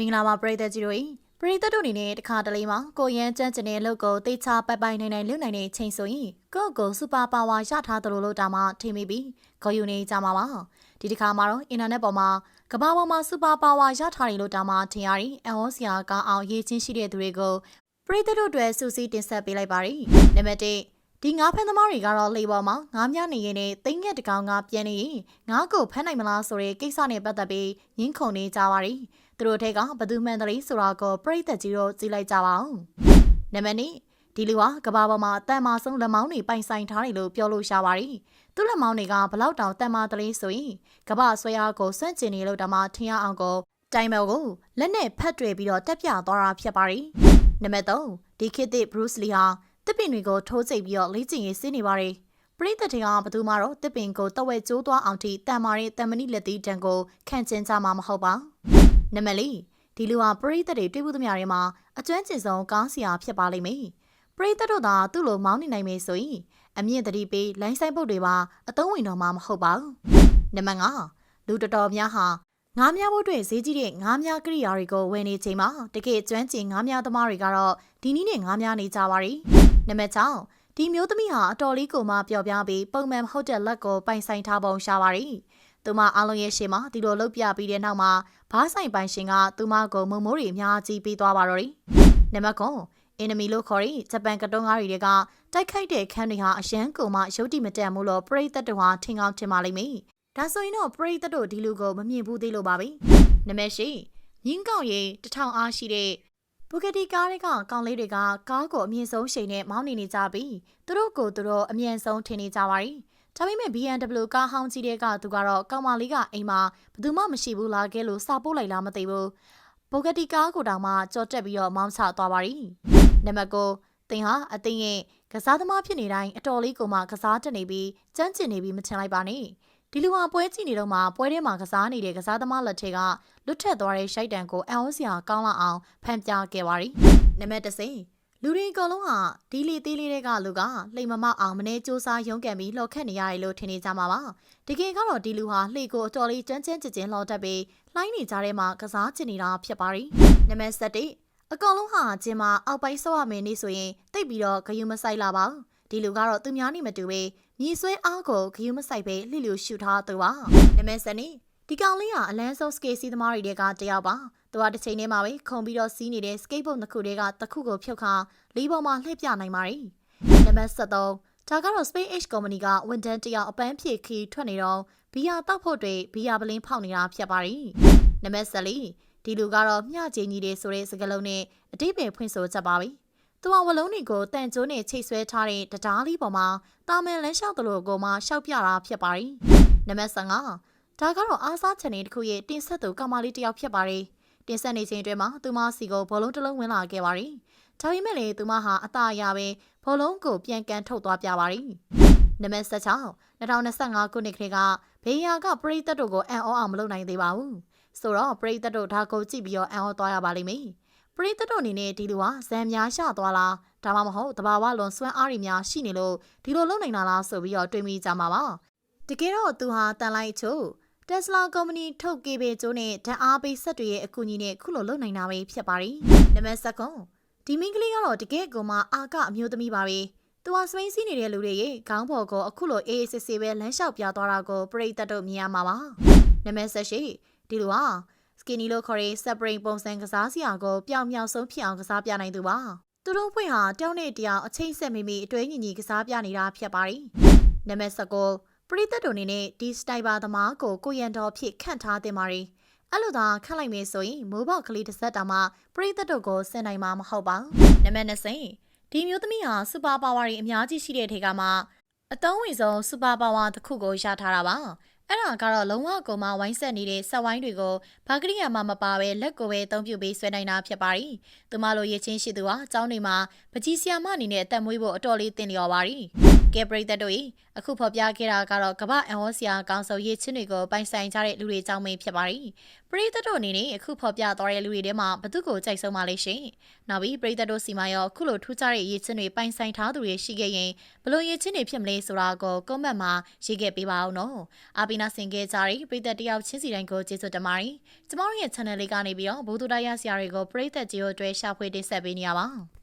မင်္ဂလာပါပရိသတ်ကြီးတို့၏ပရိသတ်တို့အနေနဲ့တခါတလေမှာကိုရန်ကြမ်းကျင်တဲ့အလုပ်ကိုတေချာပိုက်ပိုင်နိုင်နိုင်လုပ်နိုင်တဲ့ချိန်ဆိုရင်ကိုယ့်ကိုယ်စူပါပါဝါရထားသလိုလို့တာမှထိမိပြီးခေါ်ယူနေကြမှာပါဒီတစ်ခါမှာတော့အင်တာနက်ပေါ်မှာကမ္ဘာပေါ်မှာစူပါပါဝါရထားတယ်လို့တာမှထင်ရရင်အဟောစရာကောင်းအောင်ရေးချင်းရှိတဲ့သူတွေကိုပရိသတ်တို့အတွက်စူးစီးတင်ဆက်ပေးလိုက်ပါရစေနံပါတ်1 ဒီငါးဖန်သမားတွေကတော့လေပေါ်မှာငါးမြနေရင်နဲ့သိငက်တကောင်ကပြန်နေရင်ငါးကိုဖမ်းနိုင်မလားဆိုတဲ့ကိစ္စနဲ့ပတ်သက်ပြီးရင်းခုန်နေကြပါရီသူတို့ထဲကဘသူမှန်တယ်ဆိုတာကိုပြိသက်ကြီးတို့ကြည့်လိုက်ကြပါဦးနံပါတ်2ဒီလူဟာကဘာပေါ်မှာအတန်မာဆုံးလက်မောင်းတွေပိုင်ဆိုင်ထားတယ်လို့ပြောလို့ရှာပါရီသူ့လက်မောင်းတွေကဘလောက်တောင်တန်မာတလေးဆိုရင်ကဘာဆွဲအားကိုစွန့်ကျင်နေလို့တမထင်ရအောင်ကိုတိုင်မဲကိုလက်နဲ့ဖတ်တွေ့ပြီးတော့တက်ပြသွားတာဖြစ်ပါရီနံပါတ်3ဒီခေတ်သစ် Bruce Lee ဟာ တစ်ပင်တွေကိုထိုးကျိတ်ပြီးတော့လေ့ကျင့်ရေးဆင်းနေပါတယ်ပရိသတ်တွေကဘသူမှတော့တစ်ပင်ကိုတဝက်ကျိုးသွားအောင်ထိတန်မာတဲ့တန်မဏိလက်သီးတံကိုခံကျင်ကြမှာမဟုတ်ပါနံပါတ်၄ဒီလူဟာပရိသတ်တွေတွေ့မှုသမျှတွေမှာအကျွမ်းကျင်ဆုံးကောင်းစရာဖြစ်ပါလိမ့်မယ်ပရိသတ်တို့သာသူ့လိုမောင်းနေနိုင်မယ်ဆိုရင်အမြင့်တတိပေးလိုင်းဆိုင်ပုတ်တွေပါအသုံးဝင်တော့မှာမဟုတ်ပါဘူးနံပါတ်၅လူတော်တော်များဟာငားများဖို့အတွက်ဈေးကြီးတဲ့ငားများကိရိယာတွေကိုဝယ်နေချိန်မှာတကယ်ကျွမ်းကျင်ငားများသမားတွေကတော့ဒီနည်းနဲ့ငားများနေကြပါရီ နံပါတ်6ဒီမျိုးသမီးဟာအတော်လေးကိုမှပျော်ပြားပြီးပုံမှန်မဟုတ်တဲ့လက်ကိုပိုင်ဆိုင်ထားပုံရှာပါရီသူမအားလုံးရဲ့ရှေ့မှာဒီလိုလှုပ်ပြပြီးတဲ့နောက်မှာဘားဆိုင်ပိုင်ရှင်ကသူမကိုမုံမိုးတွေအများကြီးပေးသွားပါတော့ရီနံပါတ်9အင်နမီလို့ခေါ်ရီဂျပန်ကတုံးကားတွေကတိုက်ခိုက်တဲ့ခန်းတွေဟာအရန်ကုန်မှရုပ်တိမတက်မှုလို့ပရိသတ်တို့ဟာထင်ကောင်းထင်ပါလိမ့်မယ်ဒါဆိုရင်တော့ပရိသတ်တို့ဒီလူကိုမမြင်ဘူးသေးလို့ပါပဲနံပါတ်10ညင်းကောက်ရီတထောင်အားရှိတဲ့ ဘူဂတီကားတွေကကောင်လေးတွေကကားကိုအမြင့်ဆုံးချိန်နဲ့မောင်းနေနေကြပြီးသူတို့ကိုသူတို့အမြင့်ဆုံးထင်နေကြပါရီဒါပေမဲ့ BMW ကားဟောင်းကြီးတဲ့ကသူကတော့ကောင်မလေးကအိမ်မှာဘယ်သူမှမရှိဘူးလားကဲလို့စာပို့လိုက်လားမသိဘူးဘူဂတီကားကိုတောင်မှကြော်တက်ပြီးတော့မောင်းချသွားပါရီနံပါတ်9သင်ဟာအသိရဲ့ကစားသမားဖြစ်နေတိုင်းအတော်လေးကိုမှကစားတက်နေပြီးကြမ်းကျင်နေပြီးမချင်လိုက်ပါနဲ့ ဒီလူဟာပွဲကြည့်နေတော့မှပွဲထဲမှာကစားနေတဲ့ကစားသမားလက်ထက်ကလွတ်ထက်သွားတဲ့ရှိုက်တံကိုအံ့ဩစရာကောင်းလာအောင်ဖန်ပြခဲ့ပါရီနံပါတ်10လူတွေအကုန်လုံးဟာဒီလီသေးလေးတွေကလူကလှိမ်မမောက်အောင်မနေစူးစားရုန်းကန်ပြီးလှော်ခတ်နေရတယ်လို့ထင်နေကြမှာပါတကယ်ကတော့ဒီလူဟာလှေကိုအတော်လေးကြမ်းကြမ်းကြင်ကြင်လှော်တတ်ပြီးလှိုင်းနေကြတဲ့မှာကစားချင်နေတာဖြစ်ပါရီနံပါတ်7အကောင်လုံးဟာကျင်းမအောက်ပိုင်းဆော့ရမယ်နေဆိုရင်တိတ်ပြီးတော့ဂယုမဆိုင်လာပါ ဒီလူကတော့သူများနေမတူပဲမြေဆွဲအားကိုဂယုမဆိုင်ပဲလှိလျူရှူထားသူပါနမစနေဒီကောင်လေးဟာအလန်းဆုံးစကေးစီးသမားတွေကတယောက်ပါသူကတစ်ချိန်တည်းမှာပဲခုံပြီးတော့စီးနေတဲ့စကိတ်ဘုတ်နှစ်ခုတွေကတစ်ခုကိုဖြုတ်ခါလေးပေါ်မှာလှည့်ပြနိုင်ပါတယ်နံပါတ်73ဒါကတော့ Space Age Company ကဝန်ထမ်းတယောက်အပန်းဖြေခီထွက်နေတော့ဘီယာတောက်ဖို့တွေဘီယာပလင်းဖောက်နေတာဖြစ်ပါတယ်နံပါတ်74ဒီလူကတော့မျှချင်းကြီးတွေဆိုတဲ့စကားလုံးနဲ့အတိတ်ပဲဖွင့်ဆိုချက်ပါပြီ။ သူကဝလုံးတွေကိုတန်ကျိုးနဲ့ချိတ်ဆွဲထားတဲ့တရားလေးပေါ်မှာတာမန်လန်းလျှောက်တလို့ကိုမှရှောက်ပြတာဖြစ်ပါတယ်။နံပါတ်5ဒါကတော့အားစားချန်နေတစ်ခုရဲ့တင်ဆက်သူကောင်မလေးတစ်ယောက်ဖြစ်ပါတယ်။တင်ဆက်နေချိန်တွင်မှာသူမစီကိုဘောလုံးတစ်လုံးဝင်လာခဲ့ပါတယ်။ဒါပေမဲ့လည်းသူမဟာအသားအရပဲဘောလုံးကိုပြန်ကန်ထုတ်သွားပြပါတယ်။နံပါတ်16 2025ခုနှစ်ကလေးကဘေးယာကပရိသတ်တို့ကိုအံ့ဩအောင်မလုပ်နိုင်သေးပါဘူး။ဆိုတော့ပရိသတ်တို့ဒါကိုကြည့်ပြီးတော့အံ့ဩသွားရပါလိမ့်မယ်။ ပရိသတ်တို့အနေနဲ့ဒီလိုဟာဇံများရှသွားလားဒါမှမဟုတ်တဘာဝလွန်စွမ်းအားတွေများရှိနေလို့ဒီလိုလုပ်နိုင်တာလားဆိုပြီးတော့တွေးမိကြမှာပါ။တကယ်တော့သူဟာတန်လိုက်ချို့ Tesla ကုမ္ပဏီထုတ်ကေဘေကျိုးနဲ့ဓာတ်အားပေးစက်တွေရဲ့အကူအညီနဲ့ခုလိုလုပ်နိုင်တာပဲဖြစ်ပါရီ။နံပါတ်7ဒီမင်းကလေးကတော့တကယ်ကိုမှအာကအမျိုးသမီးပါပဲ။သူဟာစပိန်စီးနေတဲ့လူတွေရဲ့ခေါင်းပေါ်ကိုအခုလိုအေးအေးဆေးဆေးပဲလမ်းလျှောက်ပြသွားတာကိုပရိသတ်တို့မြင်ရမှာပါ။နံပါတ်8ဒီလိုဟာ စကီနီလို့ခေါ်တဲ့ separate ပုံစံကစားစရာကိုပျောင်မြောင်ဆုံးဖြစ်အောင်ကစားပြနိုင်သူပါ။သူတို့ဖွဲ့ဟာတောင်းနဲ့တရားအချိန်ဆက်မိမိအတွဲညီညီကစားပြနေတာဖြစ်ပါရီ။နံပါတ်9ပရိသတ်တို့အနေနဲ့ဒီစတိုင်ဘာသမားကိုကိုရန်တော်ဖြစ်ခန့်ထားတင်ပါရီအဲ့လိုသာခန့်လိုက်မယ်ဆိုရင်မိုးပေါက်ကလေးတစ်ဆက်တောင်မှပရိသတ်တို့ကိုဆင်နိုင်မှာမဟုတ်ပါဘူးနံပါတ်20ဒီမျိုးသမီးဟာစူပါပါဝါတွေအများကြီးရှိတဲ့ထေကမှာအတုံးဝင်ဆုံးစူပါပါဝါတစ်ခုကိုရထားတာပါ အဲ့ဒါကတော့လုံးဝကိုမှဝိုင်းဆက်နေတဲ့ဆက်ဝိုင်းတွေကိုဘာကရိယာမှမပါပဲလက်ကိုပဲအသုံးပြုပြီးဆွဲနိုင်တာဖြစ်ပါရီ။သူမလိုရချင်းရှိသူဟာအเจ้าတွေမှာပကြီးဆီယာမအနေနဲ့အသက်မွေးဖို့အတော်လေးတင်လျော်ပါရီ။ ကဲပရိသတ်တို့ဤအခုဖော်ပြခဲ့တာကတော့ကမ္ဘာအန်ဝစီယာကောင်စုံရေးချင်းတွေကိုပိုင်ဆိုင်ကြတဲ့လူတွေကြောင့်ပဲဖြစ်ပါတယ်ပရိသတ်တို့အနေနဲ့အခုဖော်ပြသွားတဲ့လူတွေထဲမှာဘသူကိုကြိုက်ဆုံးပါလဲရှင်နောက်ပြီးပရိသတ်တို့စီမှာရောအခုလိုထူးခြားတဲ့ရေးချင်းတွေပိုင်ဆိုင်ထားသူတွေရှိခဲ့ရင်ဘလို့ရေးချင်းတွေဖြစ်မလဲဆိုတာကိုကွန်မန့်မှာရေးခဲ့ပေးပါအောင်နော်အာပီနာဆင်ခဲ့ကြတဲ့ပရိသတ်တယောက်ချင်းစီတိုင်းကိုကျေးဇူးတင်ပါတယ်ကျမတို့ရဲ့ channel လေးကနေပြီးတော့ဘိုးသူတရားဆရာတွေကိုပရိသတ်ကြီးတို့အတွက်ရှာဖွေတင်ဆက်ပေးနေရပါ